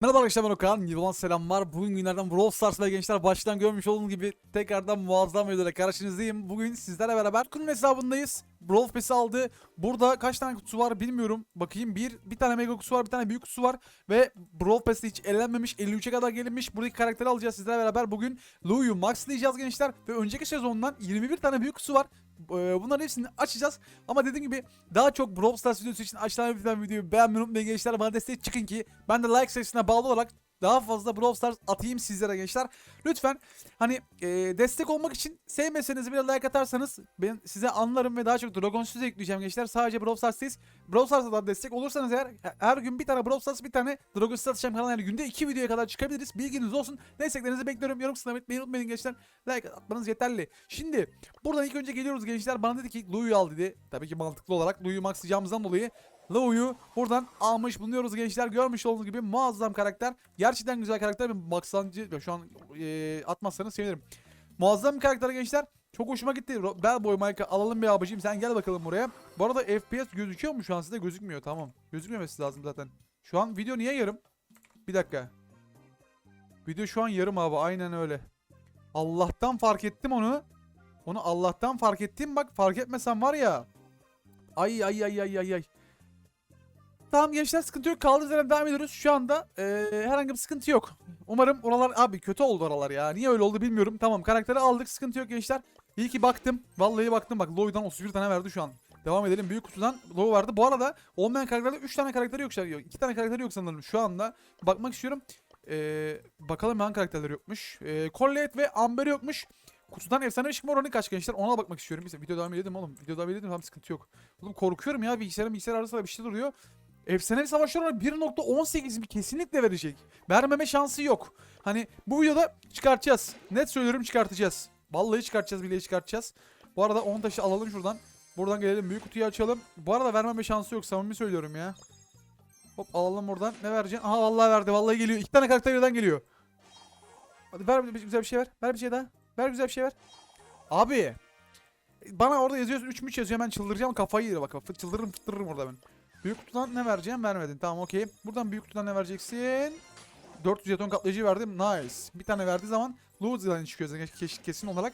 Merhaba arkadaşlar ben Okan. Yılmaz selamlar. Bugün günlerden Brawl Stars gençler baştan görmüş olduğunuz gibi tekrardan muazzam videoyla karşınızdayım. Bugün sizlerle beraber Kunun hesabındayız. Brawl Pass'i aldı. Burada kaç tane kutusu var bilmiyorum. Bakayım bir, bir tane mega kutusu var bir tane büyük kutusu var. Ve Brawl Pass'te hiç elenmemiş 53'e kadar gelinmiş. Buradaki karakteri alacağız sizlerle beraber. Bugün Lou'yu maxlayacağız gençler. Ve önceki sezondan 21 tane büyük kutusu var. Ee, Bunların hepsini açacağız. Ama dediğim gibi daha çok Brawl Stars videosu için açılan bir videoyu beğenmeyi unutmayın gençler. Bana destek çıkın ki ben de like sayısına bağlı olarak daha fazla Brawl Stars atayım sizlere gençler. Lütfen hani e, destek olmak için sevmeseniz bile like atarsanız ben size anlarım ve daha çok Dragon size ekleyeceğim gençler. Sadece Brawl Stars'tayız. Brawl Stars'a da destek olursanız eğer her gün bir tane Brawl Stars bir tane Dragon Stars atacağım kanala yani günde iki videoya kadar çıkabiliriz. Bilginiz olsun. Desteklerinizi bekliyorum. Yorum kısmına etmeyi unutmayın gençler. Like atmanız yeterli. Şimdi buradan ilk önce geliyoruz gençler. Bana dedi ki Lou'yu al dedi. Tabii ki mantıklı olarak Lou'yu maxlayacağımızdan dolayı Lou'yu buradan almış bulunuyoruz gençler. Görmüş olduğunuz gibi muazzam karakter. Gerçekten güzel karakter. Bir maksancı şu an e, atmazsanız sevinirim. Muazzam bir karakter gençler. Çok hoşuma gitti. Bellboy Mike'ı alalım bir abicim. Sen gel bakalım buraya. Bu arada FPS gözüküyor mu şu an size? Gözükmüyor. Tamam. Gözükmemesi lazım zaten. Şu an video niye yarım? Bir dakika. Video şu an yarım abi. Aynen öyle. Allah'tan fark ettim onu. Onu Allah'tan fark ettim. Bak fark etmesem var ya. Ay ay ay ay ay ay. Tamam gençler sıkıntı yok. Kaldığımız yerden devam ediyoruz. Şu anda eee, herhangi bir sıkıntı yok. Umarım oralar abi kötü oldu oralar ya. Niye öyle oldu bilmiyorum. Tamam karakteri aldık. Sıkıntı yok gençler. İyi ki baktım. Vallahi baktım bak. Loy'dan 31 tane verdi şu an. Devam edelim. Büyük kutudan Low verdi. Bu arada olmayan karakterde 3 tane karakteri yok. 2 tane karakteri yok sanırım şu anda. Bakmak istiyorum. Eee, bakalım hangi karakterleri yokmuş. Eee Colette ve Amber yokmuş. Kutudan efsane ışık oranı kaç gençler ona bakmak istiyorum. Video devam edelim oğlum. Video devam edelim tamam sıkıntı yok. Oğlum korkuyorum ya bilgisayarın bilgisayar arasında bir şey duruyor. Efsane savaşlar oranı 1.18 bir kesinlikle verecek. Vermeme şansı yok. Hani bu videoda çıkartacağız. Net söylüyorum çıkartacağız. Vallahi çıkartacağız billahi çıkartacağız. Bu arada 10 taşı alalım şuradan. Buradan gelelim büyük kutuyu açalım. Bu arada vermeme şansı yok samimi söylüyorum ya. Hop alalım buradan. Ne vereceksin? Aha vallahi verdi. Vallahi geliyor. İki tane karakter birden geliyor. Hadi ver bir güzel bir şey ver. Ver bir şey daha. Ver güzel bir şey ver. Abi. Bana orada yazıyorsun 3 3 yazıyor ben çıldıracağım kafayı yer bak. Çıldırırım fıttırırım orada ben. Büyük kutudan ne vereceğim vermedin. Tamam okey. Buradan büyük kutudan ne vereceksin? 400 jeton kaplayıcı verdim. Nice. Bir tane verdiği zaman Luzi'den çıkıyor zaten kes- kesin olarak.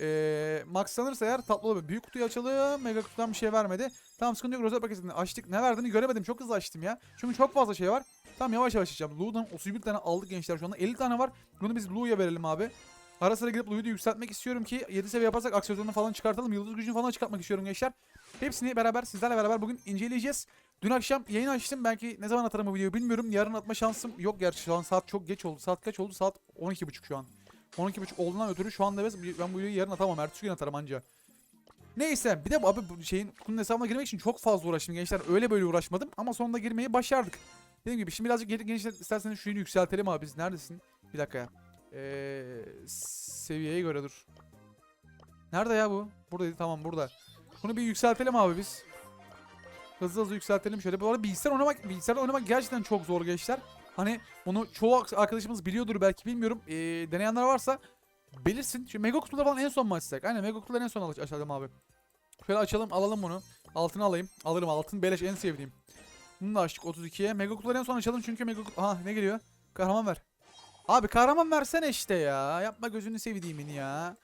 Ee, maxlanırsa eğer tatlı olur. Büyük kutuyu açalım. Mega kutudan bir şey vermedi. Tamam sıkıntı yok. Rozet paketini açtık. Ne verdiğini göremedim. Çok hızlı açtım ya. Çünkü çok fazla şey var. Tamam yavaş yavaş açacağım. Lu'dan 31 tane aldık gençler şu anda. 50 tane var. Bunu biz Lu'ya verelim abi. Ara sıra gidip da yükseltmek istiyorum ki 7 seviye yaparsak aksiyonunu falan çıkartalım. Yıldız gücünü falan çıkartmak istiyorum gençler. Hepsini beraber sizlerle beraber bugün inceleyeceğiz. Dün akşam yayın açtım. Belki ne zaman atarım bu videoyu bilmiyorum. Yarın atma şansım yok gerçi. Şu an saat çok geç oldu. Saat kaç oldu? Saat 12.30 şu an. 12.30 olduğundan ötürü şu anda ben bu videoyu yarın atamam. Ertesi gün atarım anca. Neyse bir de abi şeyin kutunun hesabına girmek için çok fazla uğraştım gençler. Öyle böyle uğraşmadım ama sonunda girmeyi başardık. Dediğim gibi şimdi birazcık gençler isterseniz şunu yükseltelim abi biz. Neredesin? Bir dakika ya. Ee, seviyeye göre dur. Nerede ya bu? Buradaydı tamam burada. Bunu bir yükseltelim abi biz. Hızlı hızlı yükseltelim şöyle. Bu arada bilgisayar oynamak, bilgisayarda oynamak gerçekten çok zor gençler. Hani bunu çoğu arkadaşımız biliyordur belki bilmiyorum. Ee, deneyenler varsa belirsin. Şu mega kutuları falan en son mu açsak? Aynen mega kutuları en son aç- açalım abi. Şöyle açalım alalım bunu. Altını alayım. Alırım altın beleş en sevdiğim. Bunu da açtık 32'ye. Mega kutuları en son açalım çünkü mega kutu... Aha ne geliyor? Kahraman ver. Abi kahraman versene işte ya. Yapma gözünü sevdiğimin ya.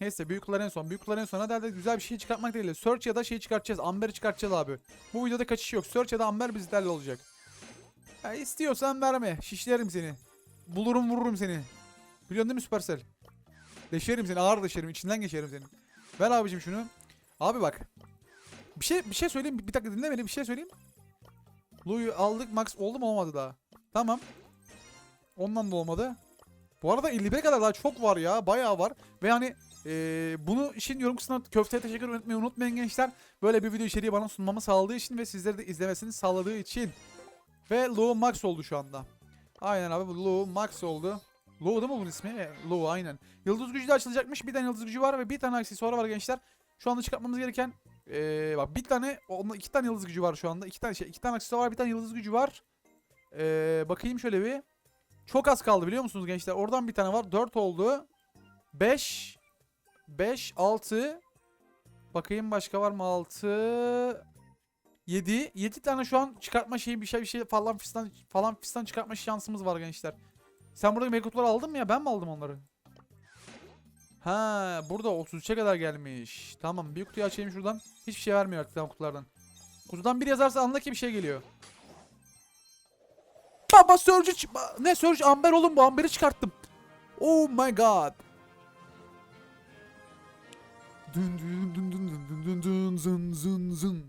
Neyse büyük kutular en son. Büyük kutular en son. Hadi güzel bir şey çıkartmak değil. Search ya da şey çıkartacağız. Amber'i çıkartacağız abi. Bu videoda kaçış yok. Search ya da Amber bizlerle olacak. Ya istiyorsan verme. Şişlerim seni. Bulurum vururum seni. Biliyorsun değil mi Supercell? Deşerim seni. Ağır deşerim. içinden geçerim seni. Ver abicim şunu. Abi bak. Bir şey bir şey söyleyeyim. Bir dakika dinle beni. Bir şey söyleyeyim. Lou'yu aldık. Max oldu mu olmadı daha. Tamam. Ondan da olmadı. Bu arada 51'e kadar daha çok var ya. Bayağı var. Ve hani eee, bunu işin yorum kısmına köfteye teşekkür etmeyi unutmayın gençler. Böyle bir video içeriği bana sunmamı sağladığı için ve sizlere de izlemesini sağladığı için. Ve Lou Max oldu şu anda. Aynen abi bu Lou Max oldu. Lou değil mi bunun ismi? E, Lou aynen. Yıldız gücü de açılacakmış. Bir tane yıldız gücü var ve bir tane aksesuarı var gençler. Şu anda çıkartmamız gereken eee, bak bir tane onda iki tane yıldız gücü var şu anda. İki tane şey iki tane aksesuar var, bir tane yıldız gücü var. Eee, bakayım şöyle bir. Çok az kaldı biliyor musunuz gençler? Oradan bir tane var. 4 oldu. 5 5 6 Bakayım başka var mı? 6 7 7 tane şu an çıkartma şeyi bir şey bir şey falan fistan falan fistan çıkartma şansımız var gençler. Sen buradaki mekutları aldın mı ya? Ben mi aldım onları? Ha, burada 33'e kadar gelmiş. Tamam, bir kutuyu açayım şuradan. Hiçbir şey vermiyor artık kutulardan. Kutudan bir yazarsa anla ki bir şey geliyor. Baba Surge ç- ba- ne Surge Amber oğlum bu Amber'i çıkarttım. Oh my god. Dün dün dün dün dün dün dün dün zın zın zın.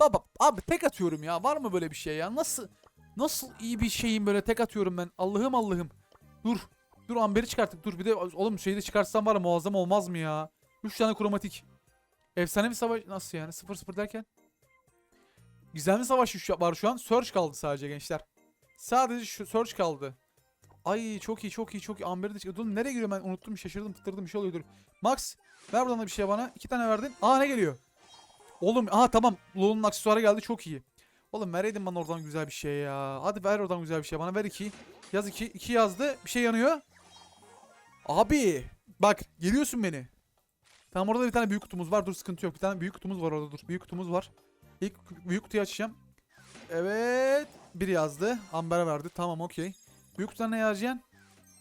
Baba abi tek atıyorum ya. Var mı böyle bir şey ya? Nasıl nasıl iyi bir şeyim böyle tek atıyorum ben. Allah'ım Allah'ım. Dur. Dur Amber'i çıkarttık. Dur bir de oğlum şeyi de çıkarsam var ya muazzam olmaz mı ya? 3 tane kromatik. Efsane bir savaş nasıl yani? 0-0 derken? Gizemli savaş şu- var şu an. Surge kaldı sadece gençler. Sadece şu Surge kaldı. Ay çok iyi çok iyi çok iyi. Amber'i de çık- Dur nereye giriyorum ben unuttum şaşırdım tıtırdım bir şey oluyor dur. Max ver buradan da bir şey bana. İki tane verdin. Aa ne geliyor? Oğlum aha tamam. Lol'un aksesuarı geldi çok iyi. Oğlum vereydin bana oradan güzel bir şey ya. Hadi ver oradan güzel bir şey bana ver iki. Yaz iki. iki yazdı. Bir şey yanıyor. Abi bak geliyorsun beni. Tamam orada bir tane büyük kutumuz var. Dur sıkıntı yok. Bir tane büyük kutumuz var orada dur. Büyük kutumuz var. İlk büyük kutuyu açacağım. Evet. Bir yazdı. Amber'e verdi. Tamam okey. Büyük kutudan ne?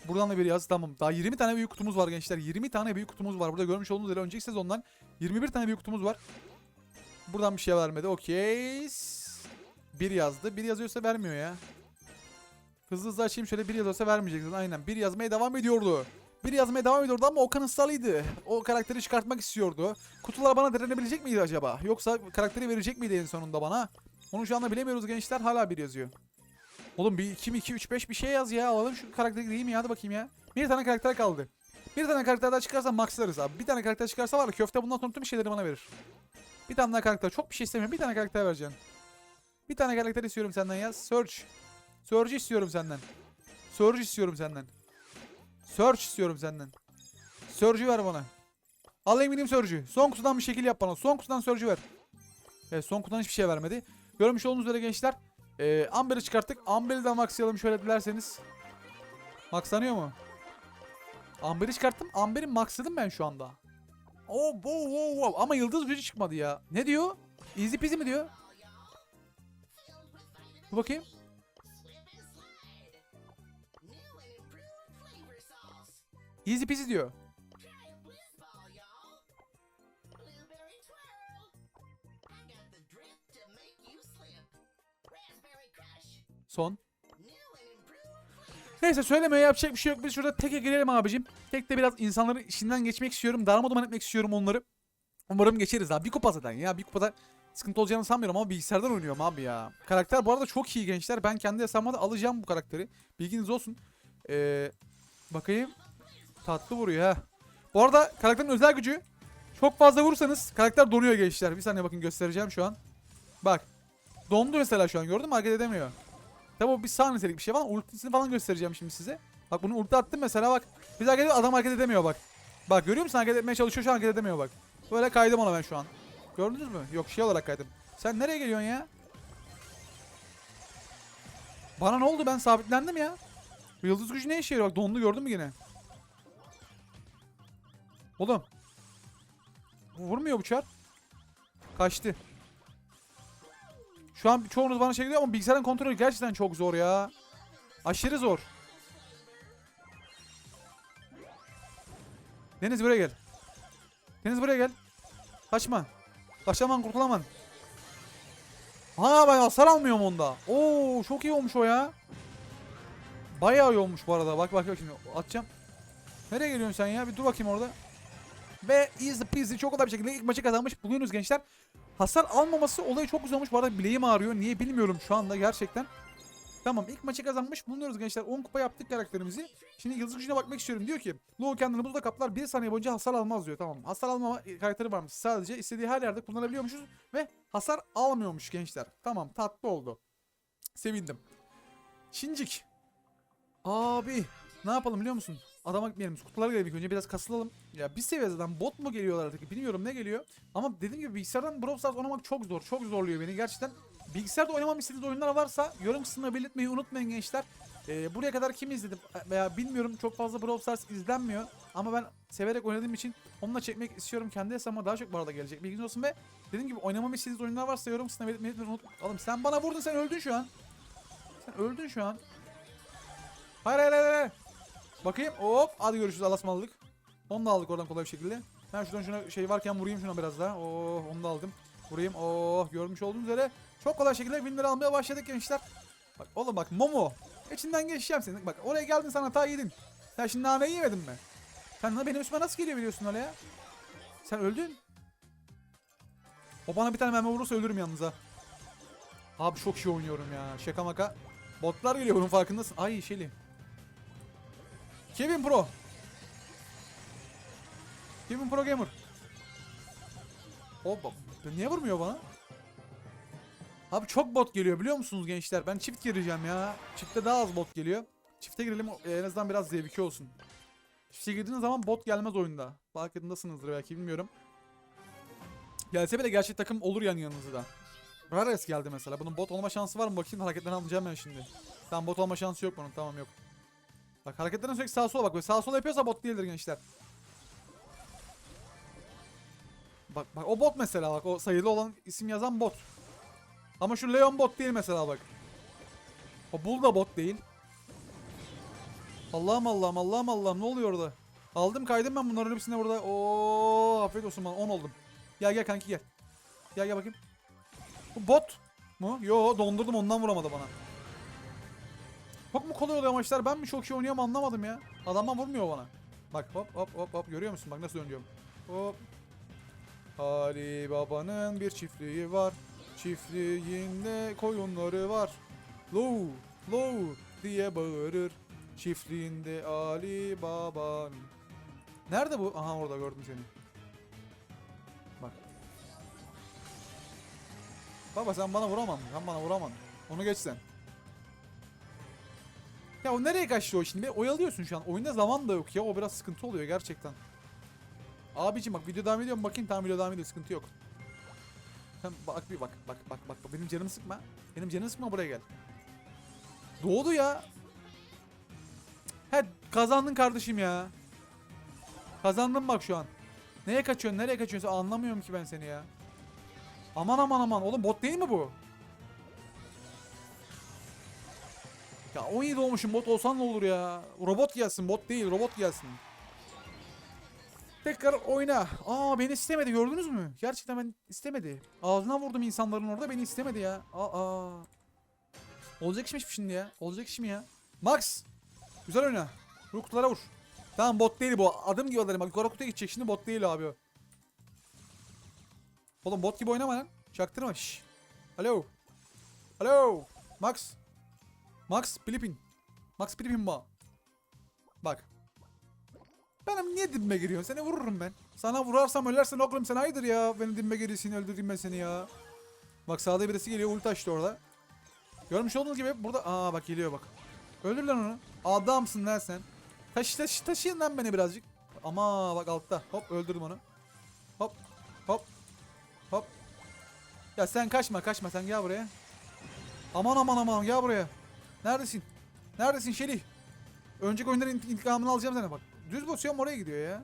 Buradan da bir yaz. Tamam. Daha 20 tane büyük kutumuz var gençler. 20 tane büyük kutumuz var. Burada görmüş olduğunuz üzere önceki sezondan 21 tane büyük kutumuz var. Buradan bir şey vermedi. Okey. Bir yazdı. Bir yazıyorsa vermiyor ya. Hızlı hızlı açayım şöyle bir yazıyorsa vermeyeceksiniz. Aynen. Bir yazmaya devam ediyordu. Bir yazmaya devam ediyordu ama Okan ısrarlıydı. O karakteri çıkartmak istiyordu. Kutular bana direnebilecek miydi acaba? Yoksa karakteri verecek miydi en sonunda bana? Onu şu bilemiyoruz gençler. Hala bir yazıyor. Oğlum bir 2 2 3 5 bir şey yaz ya. Alalım şu karakteri değil mi ya? Hadi bakayım ya. Bir tane karakter kaldı. Bir tane karakter daha çıkarsa maxlarız abi. Bir tane karakter çıkarsa var köfte bundan sonra tüm şeyleri bana verir. Bir tane daha karakter. Çok bir şey istemiyorum. Bir tane karakter vereceksin. Bir tane karakter istiyorum senden ya. Search. Search istiyorum senden. Search istiyorum senden. Search istiyorum senden. Surge'ü ver bana. Alayım gideyim Surge'ü. Son kutudan bir şekil yap bana. Son kutudan Surge'ü ver. Evet son kutudan hiçbir şey vermedi. Görmüş olduğunuz üzere gençler. Ee, Amber'i çıkarttık. Amber'i de maxlayalım şöyle dilerseniz. Maxlanıyor mu? Amber'i çıkarttım. Amber'i maxladım ben şu anda. Oh, wow, wow, wow. Ama yıldız gücü çıkmadı ya. Ne diyor? Easy peasy mi diyor? Dur bakayım. Easy peasy diyor. Son. Neyse söylemeye yapacak bir şey yok. Biz şurada teke girelim abicim. Tek de biraz insanların işinden geçmek istiyorum. Darma etmek istiyorum onları. Umarım geçeriz abi. Bir kupa zaten ya. Bir kupada sıkıntı olacağını sanmıyorum ama bilgisayardan oynuyorum abi ya. Karakter bu arada çok iyi gençler. Ben kendi hesabıma da alacağım bu karakteri. Bilginiz olsun. Ee, bakayım. Tatlı vuruyor ha. Bu arada karakterin özel gücü çok fazla vurursanız karakter donuyor gençler. Bir saniye bakın göstereceğim şu an. Bak. Dondu mesela şu an gördün mü? Hareket edemiyor. Tabi o bir saniyelik bir şey falan. Ultisini falan göstereceğim şimdi size. Bak bunu ulti attım mesela bak. Biz hareket ediyor adam hareket edemiyor bak. Bak görüyor musun hareket etmeye çalışıyor şu an hareket edemiyor bak. Böyle kaydım ona ben şu an. Gördünüz mü? Yok şey olarak kaydım. Sen nereye geliyorsun ya? Bana ne oldu ben sabitlendim ya. Yıldız gücü ne işe yarıyor? Bak dondu gördün mü yine? Oğlum. Vurmuyor bu çar. Kaçtı. Şu an çoğunuz bana şey diyor ama bilgisayarın kontrolü gerçekten çok zor ya. Aşırı zor. Deniz buraya gel. Deniz buraya gel. Kaçma. Kaçaman kurtulaman. Ha ben hasar almıyorum onda. Oo çok iyi olmuş o ya. Bayağı iyi olmuş bu arada. Bak bak bak şimdi atacağım. Nereye geliyorsun sen ya? Bir dur bakayım orada. Ve easy peasy çok kolay bir şekilde ilk maçı kazanmış buluyorsunuz gençler. Hasar almaması olayı çok güzel olmuş. Bu arada bileğim ağrıyor. Niye bilmiyorum şu anda gerçekten. Tamam ilk maçı kazanmış bulunuyoruz gençler. 10 kupa yaptık karakterimizi. Şimdi yıldız gücüne bakmak istiyorum. Diyor ki Low kendini buzda kaplar 1 saniye boyunca hasar almaz diyor. Tamam hasar almama karakteri varmış. Sadece istediği her yerde kullanabiliyormuşuz. Ve hasar almıyormuş gençler. Tamam tatlı oldu. Sevindim. Şincik. Abi ne yapalım biliyor musun? Adama gitmeyelim. Kutulara gidelim ilk önce biraz kasılalım. Ya bir seviyeden bot mu geliyorlar artık bilmiyorum ne geliyor. Ama dediğim gibi bilgisayardan Brawl Stars oynamak çok zor. Çok zorluyor beni. Gerçekten bilgisayarda oynamam istediğiniz oyunlar varsa yorum kısmına belirtmeyi unutmayın gençler. Ee, buraya kadar kim izledi veya bilmiyorum çok fazla Brawl Stars izlenmiyor. Ama ben severek oynadığım için onunla çekmek istiyorum. Kendi hesabıma daha çok bu arada gelecek. Bilginiz olsun ve dediğim gibi oynamamı istediğiniz oyunlar varsa yorum kısmına belirtmeyi unutmayın. Oğlum sen bana vurdun sen öldün şu an. Sen öldün şu an. Hayır hayır hayır. hayır. Bakayım hop hadi görüşürüz Allah'a ısmarladık. Onu da aldık oradan kolay bir şekilde. Ben şuradan şuna şey varken vurayım şuna biraz daha. Oh onu da aldım. Vurayım. Oh görmüş olduğunuz üzere çok kolay şekilde winleri almaya başladık gençler. Bak oğlum bak Momo. İçinden geçeceğim seni. Bak oraya geldin sen hata yedin. Sen şimdi nane yemedin mi? Sen benim üstüme nasıl geliyor biliyorsun öyle ya? Sen öldün. O bana bir tane mermi vurursa ölürüm yalnız ha. Abi çok iyi oynuyorum ya. Şaka maka. Botlar geliyor bunun farkındasın. Ay Shelly. Kevin Pro. Kevin Pro Gamer. O niye vurmuyor bana? Abi çok bot geliyor biliyor musunuz gençler? Ben çift gireceğim ya. Çifte daha az bot geliyor. Çifte girelim en azından biraz zevki olsun. Çifte girdiğiniz zaman bot gelmez oyunda. Farkındasınızdır belki bilmiyorum. Gelse bile gerçek takım olur yan yanınızda. Rares geldi mesela. Bunun bot olma şansı var mı? Bakayım hareketlerini anlayacağım ben şimdi. Tamam bot olma şansı yok bunun. Tamam yok. Bak hareketlerine sürekli sağa sola bak. Böyle sağa sola yapıyorsa bot değildir gençler. Bak bak o bot mesela bak o sayılı olan isim yazan bot. Ama şu Leon bot değil mesela bak. O Bull da bot değil. Allah'ım Allah'ım Allah'ım Allah'ım ne oluyor orada? Aldım kaydım ben bunların hepsine burada. Oo afiyet olsun bana 10 oldum. Gel gel kanki gel. Gel gel bakayım. Bu bot mu? Yo dondurdum ondan vuramadı bana. Çok mu kolay oluyor maçlar? Ben mi çok iyi oynuyorum anlamadım ya. Adamdan vurmuyor bana. Bak hop hop hop hop görüyor musun? Bak nasıl dönüyorum. Hop. Ali Baba'nın bir çiftliği var. Çiftliğinde koyunları var. Low, low diye bağırır. Çiftliğinde Ali Baba'nın. Nerede bu? Aha orada gördüm seni. Bak. Baba sen bana vuramam. Sen bana vuramam. Onu geç sen. Ya o nereye kaçtı o şimdi? Oyalıyorsun şu an. Oyunda zaman da yok ya. O biraz sıkıntı oluyor gerçekten. Abicim bak video devam ediyor? Bakayım tamam video devam ediyor. Sıkıntı yok. Sen bak bir bak bak bak bak. bak. Benim canımı sıkma. Benim canımı sıkma buraya gel. Doğdu ya. He kazandın kardeşim ya. Kazandın bak şu an. Neye kaçıyorsun? Nereye kaçıyorsun? Anlamıyorum ki ben seni ya. Aman aman aman. Oğlum bot değil mi bu? Ya 17 olmuşum bot olsan ne olur ya. Robot gelsin bot değil robot gelsin. Tekrar oyna. Aa beni istemedi gördünüz mü? Gerçekten ben istemedi. Ağzına vurdum insanların orada beni istemedi ya. Aa. Olacak işmiş şimdi ya. Olacak iş mi ya? Max. Güzel oyna. Vur vur. Tamam bot değil bu. Adım gibi adarım. Bak yukarı kutuya gidecek şimdi bot değil abi. Oğlum bot gibi oynama lan. Çaktırma. Şş. Alo. Alo. Max. Max Filipin. Max Filipin bu. Bak. Benim niye dibime giriyorsun? Seni vururum ben. Sana vurarsam ölersen oğlum sen haydır ya. Benim dibime giriyorsun öldürdüm ben seni ya. Bak sağda birisi geliyor ulti açtı orada. Görmüş olduğunuz gibi burada. Aa bak geliyor bak. Öldür lan onu. Adamsın lan sen. Taşı taşı taşıyın lan beni birazcık. Ama bak altta. Hop öldürdüm onu. Hop. Hop. Hop. Ya sen kaçma kaçma sen gel buraya. Aman aman aman gel buraya. Neredesin? Neredesin Şerif? Önceki oyunların int- intikamını alacağım sana bak. Düz basıyorum oraya gidiyor ya.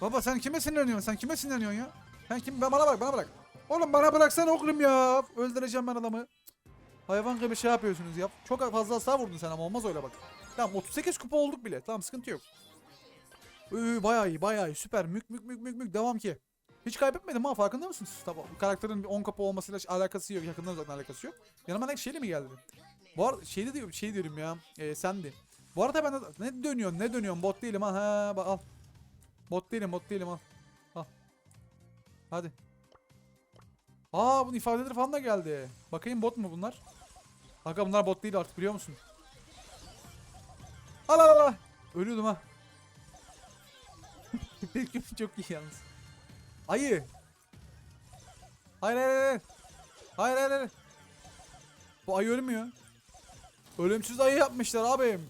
Baba sen kime sinirleniyorsun? Sen kime sinirleniyorsun ya? Sen kim? Ben bana bak bana bırak. Oğlum bana bıraksana oğlum ya. Öldüreceğim ben adamı. Hayvan gibi şey yapıyorsunuz ya. Çok fazla hasar vurdun sen ama olmaz öyle bak. Tamam 38 kupa olduk bile. Tamam sıkıntı yok. Ee, bayağı iyi bayağı iyi süper. Mük mük mük mük mük devam ki. Hiç kaybetmedim ha farkında mısınız? Tamam karakterin bir 10 kapı olmasıyla alakası yok. Yakından zaten alakası yok. Yanıma ne şeyle mi geldi? Bu arada şeyde diyorum şey diyorum ya. E, sendi. Bu arada ben ne dönüyorsun ne dönüyorsun bot değilim ha. bak al. Bot değilim bot değilim al. Al. Hadi. Aa bunun ifadeleri falan da geldi. Bakayım bot mu bunlar? Kanka bunlar bot değil artık biliyor musun? Al al al. Ölüyordum ha. Çok iyi yalnız. Ayı. Hayır hayır hayır. Hayır hayır hayır. Bu ayı ölmüyor. Ölümsüz ayı yapmışlar abim.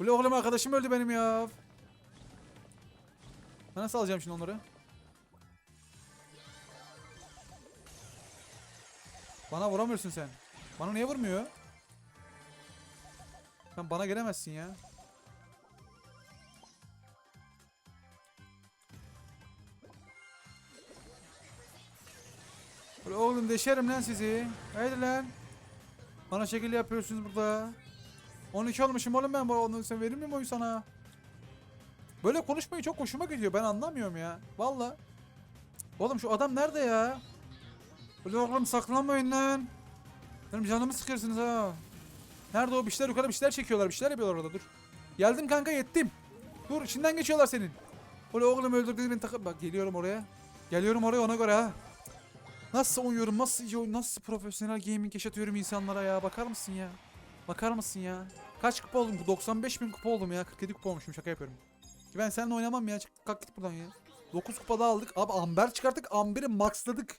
Ulu oğlum arkadaşım öldü benim ya. Ben nasıl alacağım şimdi onları? Bana vuramıyorsun sen. Bana niye vurmuyor? Sen bana gelemezsin ya. Oğlum deşerim lan sizi. Haydi lan. Bana şekil yapıyorsunuz burada. 12 olmuşum oğlum ben. Onu sen verir miyim oyu sana? Böyle konuşmayı çok hoşuma gidiyor. Ben anlamıyorum ya. Valla. Oğlum şu adam nerede ya? Ulan oğlum saklanmayın lan. Benim canımı sıkıyorsunuz ha. Nerede o? Bir şeyler yukarı bir şeyler çekiyorlar. Bir şeyler yapıyorlar orada dur. Geldim kanka yettim. Dur içinden geçiyorlar senin. Ulan oğlum öldürdün beni takıp. Bak geliyorum oraya. Geliyorum oraya ona göre ha. Nasıl oynuyorum? Nasıl iyi oyun- Nasıl profesyonel gaming yaşatıyorum insanlara ya? Bakar mısın ya? Bakar mısın ya? Kaç kupa oldum? 95 bin kupa oldum ya. 47 kupa olmuşum şaka yapıyorum. Ben seninle oynamam ya. Çık kalk git buradan ya. 9 kupa daha aldık. Abi amber çıkarttık. Amber'i maxladık.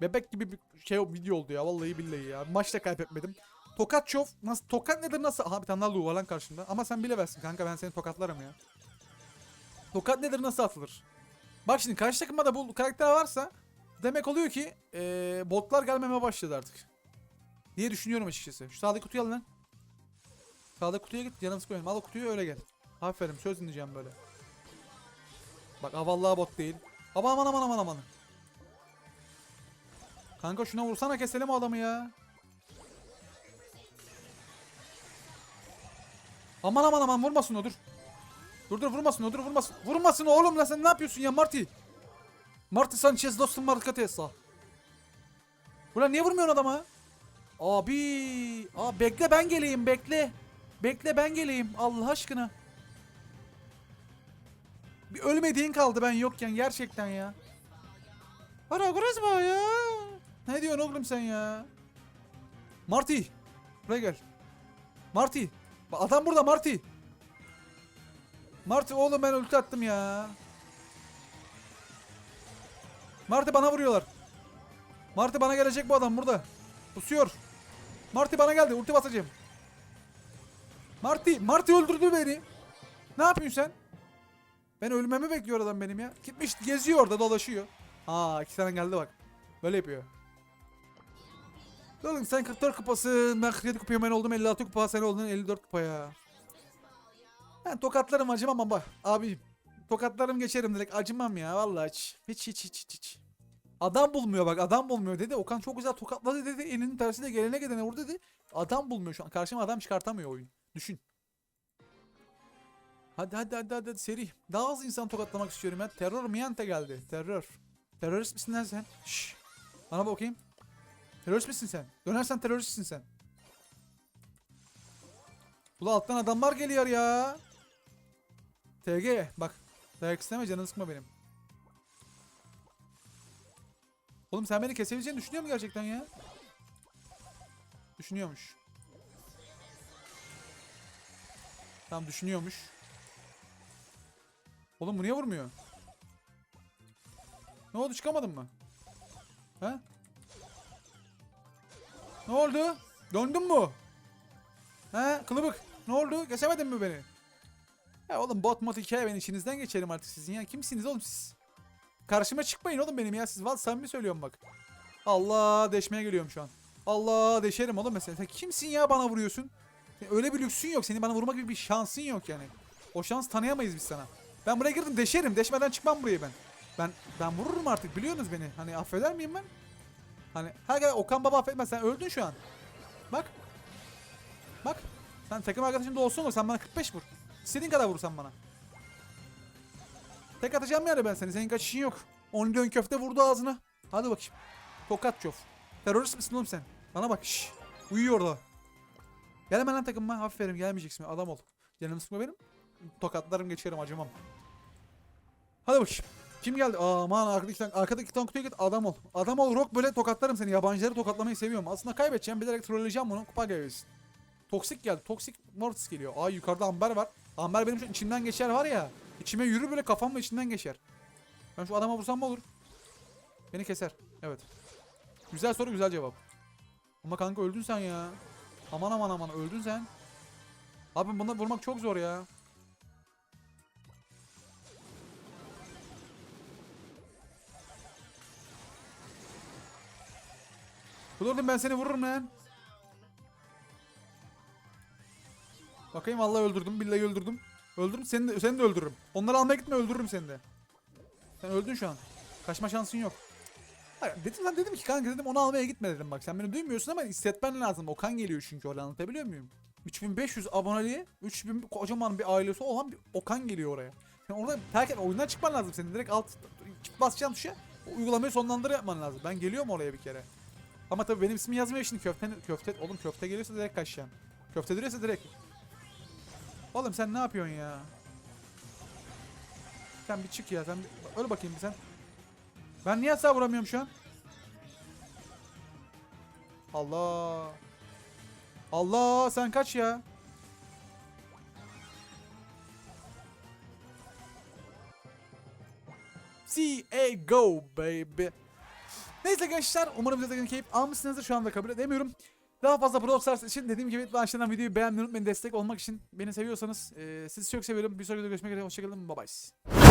Bebek gibi bir şey video oldu ya. Vallahi billahi ya. Maçta kaybetmedim. Tokat şov. Nasıl? Tokat nedir nasıl? Aha bir tane daha Lu var lan karşımda. Ama sen bilemezsin kanka ben seni tokatlarım ya. Tokat nedir nasıl atılır? Bak şimdi karşı takımda da bu karakter varsa demek oluyor ki eee, botlar gelmemeye başladı artık. Diye düşünüyorum açıkçası. Şu sağdaki kutuyu al lan. Sağdaki kutuya git canım sıkmayalım. Al kutuyu öyle gel. Aferin söz dinleyeceğim böyle. Bak ha vallahi bot değil. Ama aman aman aman aman. Kanka şuna vursana keselim o adamı ya. Aman aman aman vurmasın o dur. Dur dur vurmasın dur vurmasın. Vurmasın oğlum lan sen ne yapıyorsun ya Marty? Marty Sanchez dostum Markatesa. Ulan niye vurmuyorsun adama? Abi. Aa bekle ben geleyim bekle. Bekle ben geleyim Allah aşkına. Bir ölmediğin kaldı ben yokken gerçekten ya. Ara mı ya? Ne diyorsun oğlum sen ya? Marty. Buraya gel. Marty. Adam burada Marty. Marty oğlum ben ulti attım ya. Marty bana vuruyorlar. Marty bana gelecek bu adam burada. Pusuyor. Marty bana geldi ulti basacağım. Marty, Marty öldürdü beni. Ne yapıyorsun sen? Ben ölmemi bekliyor adam benim ya. Gitmiş geziyor orada dolaşıyor. Aa iki tane geldi bak. Böyle yapıyor. Oğlum sen 44 kupasın. Ben 47 kupayım ben oldum 56 kupa. Sen oldun 54 kupa ya. Ben tokatlarım acımam ama abi. Tokatlarım geçerim direkt acımam ya vallahi hiç. Hiç hiç hiç hiç. Adam bulmuyor bak adam bulmuyor dedi. Okan çok güzel tokatladı dedi. Elinin tersiyle gelene gidene vurdu dedi. Adam bulmuyor şu an. Karşıma adam çıkartamıyor oyun. Düşün. Hadi hadi hadi hadi, hadi seri. Daha az insan tokatlamak istiyorum ya. Terör Miante geldi. Terör. Terörist misin lan sen? Şşş. Bana bakayım. Terörist misin sen? Dönersen teröristsin sen. Ula alttan adamlar geliyor ya. TG bak. Dayak isteme canını sıkma benim. Oğlum sen beni kesebileceğini düşünüyor musun gerçekten ya? Düşünüyormuş. Tamam düşünüyormuş. Oğlum bu niye vurmuyor? Ne oldu çıkamadın mı? He? Ne oldu? Döndün mü? He kılıbık. Ne oldu? Geçemedin mi beni? Ya oğlum bot mod hikaye ben içinizden geçerim artık sizin ya. Kimsiniz oğlum siz? Karşıma çıkmayın oğlum benim ya. Siz valla samimi söylüyorum bak. Allah deşmeye geliyorum şu an. Allah deşerim oğlum mesela. Sen kimsin ya bana vuruyorsun? Senin öyle bir lüksün yok. Senin bana vurma gibi bir şansın yok yani. O şans tanıyamayız biz sana. Ben buraya girdim deşerim. Deşmeden çıkmam buraya ben. Ben ben vururum artık biliyorsunuz beni. Hani affeder miyim ben? Hani her Okan Baba affetmez. Sen öldün şu an. Bak. Bak. Sen takım arkadaşım da olsun olur. Sen bana 45 vur. İstediğin kadar vursan bana. Tek atacağım yani ben seni. Senin kaçışın yok. 10 milyon köfte vurdu ağzına. Hadi bakayım. Tokat çof. Terörist misin oğlum sen? Bana bak şşş. Uyuyor orada. Gelme lan takımıma. Aferin gelmeyeceksin. Adam ol. Canım sıkma benim. Tokatlarım geçerim acımam. Hadi bakayım. Kim geldi? Aman arkadaki tank, arkadaki tank kutuya git adam ol. Adam ol rock böyle tokatlarım seni. Yabancıları tokatlamayı seviyorum. Aslında kaybedeceğim. Bilerek trolleyeceğim bunu. Kupa gelsin. Toksik geldi. Toksik Mortis geliyor. Aa yukarıda Amber var. Amber benim şu içimden geçer var ya. İçime yürür böyle kafamla içinden geçer. Ben şu adama vursam mı olur? Beni keser. Evet. Güzel soru güzel cevap. Ama kanka öldün sen ya. Aman aman aman öldün sen. Abi buna vurmak çok zor ya. Blood'um ben seni vururum lan. Bakayım vallahi öldürdüm. Billahi öldürdüm. Öldürdüm seni de, seni de öldürürüm. Onları almaya gitme öldürürüm seni de. Sen öldün şu an. Kaçma şansın yok. Dedim lan dedim ki kanka dedim onu almaya gitme dedim bak sen beni duymuyorsun ama hissetmen lazım. Okan geliyor çünkü oraya anlatabiliyor muyum? 3500 aboneliğe 3000 kocaman bir ailesi olan bir Okan geliyor oraya. Sen orada terk et oyundan çıkman lazım senin direkt alt basacaksın tuşa uygulamayı sonlandır yapman lazım. Ben geliyorum oraya bir kere. Ama tabii benim ismim yazmıyor şimdi köfte köfte oğlum köfte geliyorsa direkt kaçacaksın. Köfte duruyorsa direkt. Oğlum sen ne yapıyorsun ya? Sen bir çık ya sen bir, öyle bakayım bir sen. Ben niye hasar vuramıyorum şu an? Allah. Allah sen kaç ya. See a go baby. Neyse gençler umarım izlediğiniz keyif almışsınızdır şu anda kabul edemiyorum. Daha fazla Brawl Stars için dediğim gibi başlayan videoyu beğenmeyi unutmayın destek olmak için beni seviyorsanız e, sizi çok seviyorum. Bir sonraki videoda görüşmek üzere hoşçakalın bye bye.